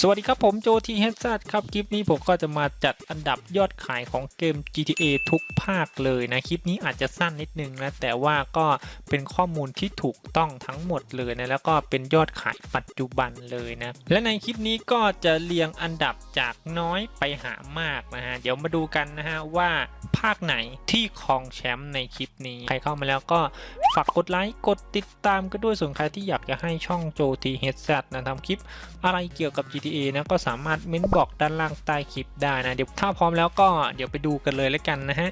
สวัสดีครับผมโจทีเฮดซัครับ คลิปนี้ผมก็จะมาจัดอันดับยอดขายของเกม GTA ทุกภาคเลยนะ คลิปนี้อาจจะสั้นนิดนึงนะ แต่ว่าก็เป็นข้อมูลที่ถูกต้องทั้งหมดเลยนะ แล้วก็เป็นยอดขายปัจจุบันเลยนะ และในคลิปนี้ก็จะเรียงอันดับจากน้อยไปหามากนะฮะ เดี๋ยวมาดูกันนะฮะว่าภาคไหนที่ครองแชมป์ในคลิปนี้ ใครเข้ามาแล้วก็ฝากกดไลค์กดติดตามกันด้วยส่วนใครที่อยากจะให้ช่องโจทีเฮดซันะทำคลิปอะไรเกี่ยวกับ GTA นะก็สามารถเม้นบอกด้านล่างใต้คลิปได้นะเดี๋ยวถ้าพร้อมแล้วก็เดี๋ยวไปดูกันเลยแล้วกันนะฮะ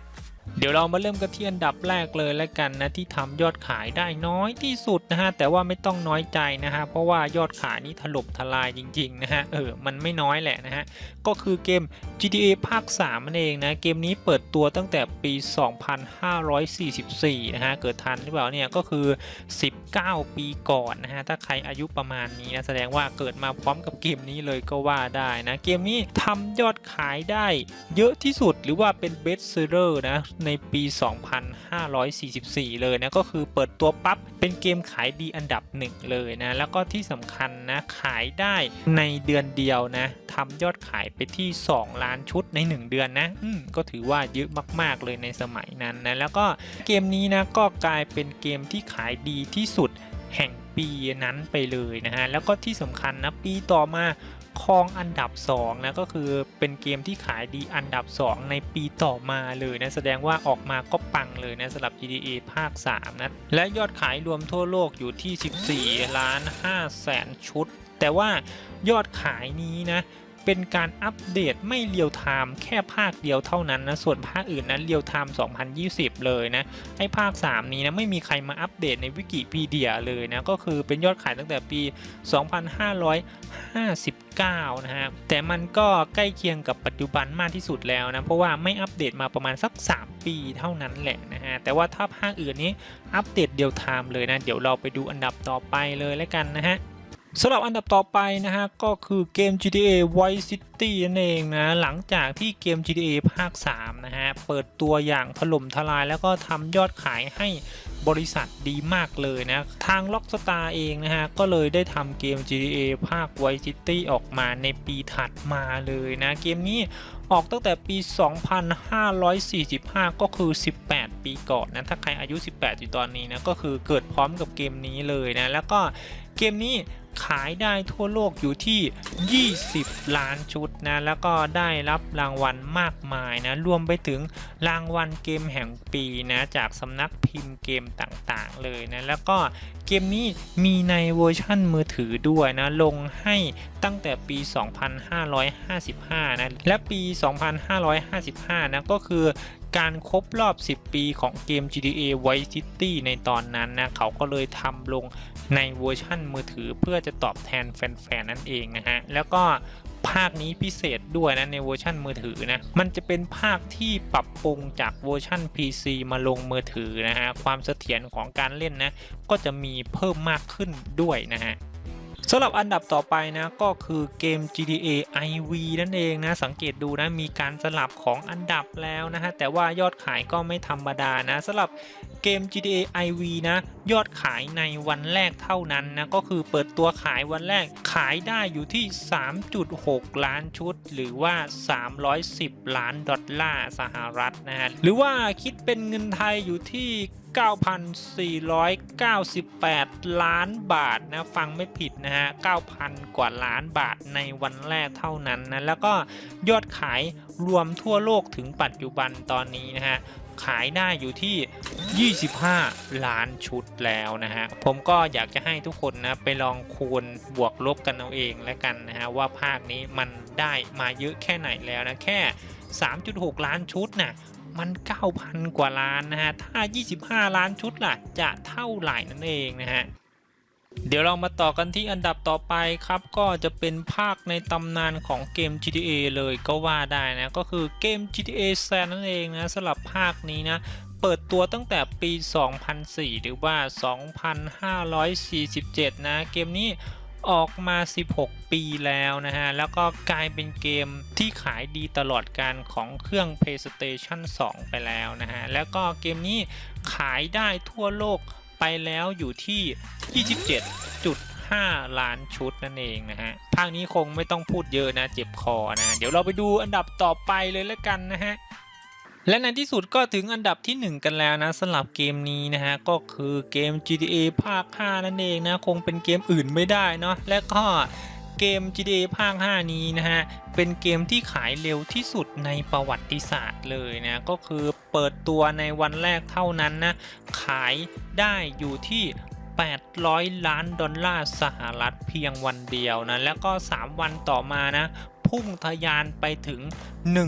เดี๋ยวเรามาเริ่มกันที่อันดับแรกเลยแล้วกันนะที่ทำยอดขายได้น้อยที่สุดนะฮะแต่ว่าไม่ต้องน้อยใจนะฮะเพราะว่ายอดขายนี่ถล่มทลายจริงๆนะฮะเออมันไม่น้อยแหละนะฮะก็คือเกม GTA ภาค3นั่นเองนะเกมนี้เปิดตัวตั้งแต่ปี 2544นะฮะเกิดทันหรือเปล่าเนี่ยก็คือ 19 ปีก่อนนะฮะถ้าใครอายุประมาณนี้นะแสดงว่าเกิดมาพร้อมกับเกมนี้เลยก็ว่าได้นะเกมนี้ทำยอดขายได้เยอะที่สุดหรือว่าเป็นเบสเซอร์นะในปี 2544 เลยนะก็คือเปิดตัวปั๊บเป็นเกมขายดีอันดับหนึ่งเลยนะแล้วก็ที่สำคัญนะขายได้ในเดือนเดียวนะทำยอดขายไปที่ 2 ล้านชุดใน 1 เดือนนะก็ถือว่าเยอะมากๆเลยในสมัยนั้นนะแล้วก็เกมนี้นะก็กลายเป็นเกมที่ขายดีที่สุดแห่งปีนั้นไปเลยนะฮะแล้วก็ที่สำคัญนะปีต่อมา ครองอันดับ2นะก็คือเป็นเกมที่ขายดีอันดับ 2 ในปีต่อมาเลยนะแสดงว่าออกมาก็ปังเลยนะสำหรับ GTA ภาค 3 นะ และยอดขายรวมทั่วโลกอยู่ที่ 14 ล้าน5แสนชุด แต่ว่ายอดขายนี้นะ เป็นการอัปเดตไม่เรียวไทม์แค่ภาคเดียวเท่านั้นนะส่วนภาคอื่นนั้นเรียวไทม์2020 เลยนะไอภาค 3 นี้นะไม่มีใครมาอัปเดตในวิกิพีเดียเลยนะก็คือเป็นยอดขายตั้งแต่ปี 2559 นะฮะแต่มันก็ใกล้เคียงกับปัจจุบันมากที่สุดแล้วนะเพราะว่าไม่อัปเดตมาประมาณสัก 3 ปีเท่านั้นแหละนะฮะแต่ว่าถ้าภาคอื่นนี้อัปเดตเดียวไทม์เลยนะเดี๋ยวเราไปดูอันดับต่อไปเลยแล้วกันนะฮะ สำหรับอันดับต่อไปนะฮะก็คือเกม GTA Vice City นั่นเองนะหลังจากที่เกม GTA ภาค 3 นะฮะ เปิดตัวอย่างถล่มทลายแล้วก็ทำยอดขายให้บริษัทดีมากเลยนะ ทาง Rockstar เองนะฮะ ก็เลยได้ทำเกม GTA ภาค Vice City ออกมาในปีถัดมาเลยนะ เกมนี้ออกตั้งแต่ปี 2545 ก็คือ 18 ปีก่อนนะ ถ้าใครอายุ 18 อยู่ตอนนี้นะ ก็คือเกิดพร้อมกับเกมนี้เลยนะ แล้วก็เกมนี้ ขายได้ทั่วโลกอยู่ที่ 20 ล้านชุดนะ แล้วก็ได้รับรางวัลมากมายนะ รวมไปถึงรางวัลเกมแห่งปีนะ จากสำนักพิมพ์เกมต่างๆเลยนะ แล้วก็เกมนี้มีในเวอร์ชั่นมือถือด้วยนะ ลงให้ตั้งแต่ปี 2555 นะ และปี 2555 นะ ก็คือการครบรอบ 10 ปีของเกม GTA Vice City ในตอนนั้นนะ เขาก็เลยทำลง ในเวอร์ชั่นมือถือเพื่อจะตอบแทนแฟนๆนั่นเองนะฮะ แล้วก็ภาคนี้พิเศษด้วยนะในเวอร์ชันมือถือนะ มันจะเป็นภาคที่ปรับปรุงจากเวอร์ชัน PC มาลงมือถือนะฮะ ความเสถียรของการเล่นนะ ก็จะมีเพิ่มมากขึ้นด้วยนะฮะ สำหรับอันดับต่อไปนะก็คือเกม GTA IV นั่นเองนะสังเกตดูนะมีการสลับของอันดับแล้วนะฮะแต่ว่ายอดขายก็ไม่ธรรมดานะสำหรับเกม GTA IV นะยอดขายในวันแรกเท่านั้นนะก็คือเปิดตัวขายวันแรกขายได้อยู่ที่ 3.6 ล้านชุด หรือว่า 310 ล้านดอลลาร์สหรัฐนะฮะหรือว่าคิดเป็นเงินไทยอยู่ที่ 9,498 ล้านบาทนะฟังไม่ผิดนะฮะ 9,000 กว่าล้านบาทในวันแรกเท่านั้นนะแล้วก็ยอดขายรวมทั่วโลกถึงปัจจุบันตอนนี้นะฮะขายได้อยู่ที่ 25 ล้านชุดแล้วนะฮะ ผมก็อยากจะให้ทุกคนนะไปลองคูณบวกลบกันเอาเองแล้วกันนะฮะว่าภาคนี้มันได้มาเยอะแค่ไหนแล้วนะแค่ 3.6 ล้านชุดนะ มัน 9,000 กว่าล้านนะฮะ ถ้า 25 ล้านชุดล่ะ จะเท่าไหร่นั่นเองนะฮะเดี๋ยวเรามาต่อกันที่อันดับต่อไปครับ ก็จะเป็นภาคในตำนานของเกม GTA เลยก็ว่าได้นะ ก็คือเกม GTA San นั่นเองนะสำหรับภาคนี้นะ เปิดตัวตั้งแต่ปี 2004 หรือว่า 2547 นะ เกมนี้ ออกมา 16 ปีแล้วนะฮะ แล้วก็กลายเป็นเกมที่ขายดีตลอดการของเครื่อง PlayStation 2 ไปแล้วนะฮะ แล้วก็เกมนี้ขายได้ทั่วโลกไปแล้วอยู่ที่ 27.5 ล้านชุดนั่นเองนะฮะ ภาคนี้คงไม่ต้องพูดเยอะนะ เจ็บคอนะ เดี๋ยวเราไปดูอันดับต่อไปเลยแล้วกันนะฮะ และในที่สุดก็ถึงอันดับที่ 1 กันแล้วนะสำหรับเกมนี้นะฮะก็คือเกม GTA ภาค 5 นั่นเองนะคงเป็นเกมอื่นไม่ได้เนาะและก็เกม GTA ภาค 5 นี้นะฮะเป็นเกมที่ขายเร็วที่สุดในประวัติศาสตร์เลยนะก็คือเปิดตัวในวันแรกเท่านั้นนะขายได้อยู่ที่800 ล้านดอลลาร์สหรัฐเพียงวันเดียวนะ แล้วก็ 3 วันต่อมานะ พุ่งทะยานไปถึง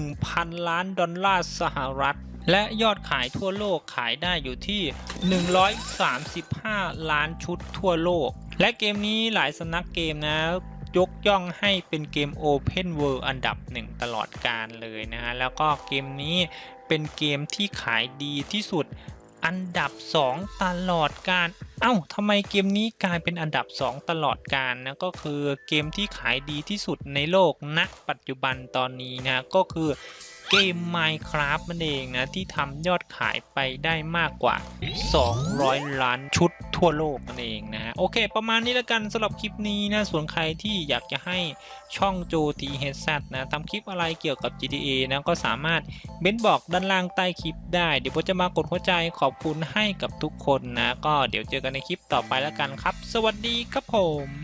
1,000 ล้านดอลลาร์สหรัฐ และยอดขายทั่วโลกขายได้อยู่ที่ 135 ล้านชุดทั่วโลก และเกมนี้หลายสนักเกมนะยกย่องให้เป็นเกม Open World อันดับหนึ่งตลอดการเลยนะฮะ แล้วก็เกมนี้เป็นเกมที่ขายดีที่สุด อันดับ 2 ตลอดการ เอ้าทำไมเกมนี้กลายเป็นอันดับ 2 ตลอดการนะ ก็คือเกมที่ขายดีที่สุดในโลกณปัจจุบันตอนนี้นะ ก็คือ เกม Minecraft นั่นเองนะ ที่ทำยอดขายไปได้มากกว่า 200 ล้านชุดทั่วโลกนั่นเองนะฮะ โอเค ประมาณนี้แล้วกันสำหรับคลิปนี้นะ ส่วนใครที่อยากจะให้ช่องโจทีเฮดซันะทำคลิปอะไรเกี่ยวกับ GTA นะ ก็สามารถเม้นบอกด้านล่างใต้คลิปได้ เดี๋ยวผมจะมากดหัวใจขอบคุณให้กับทุกคนนะ ก็เดี๋ยวเจอกันในคลิปต่อไปแล้วกันครับ สวัสดีครับผม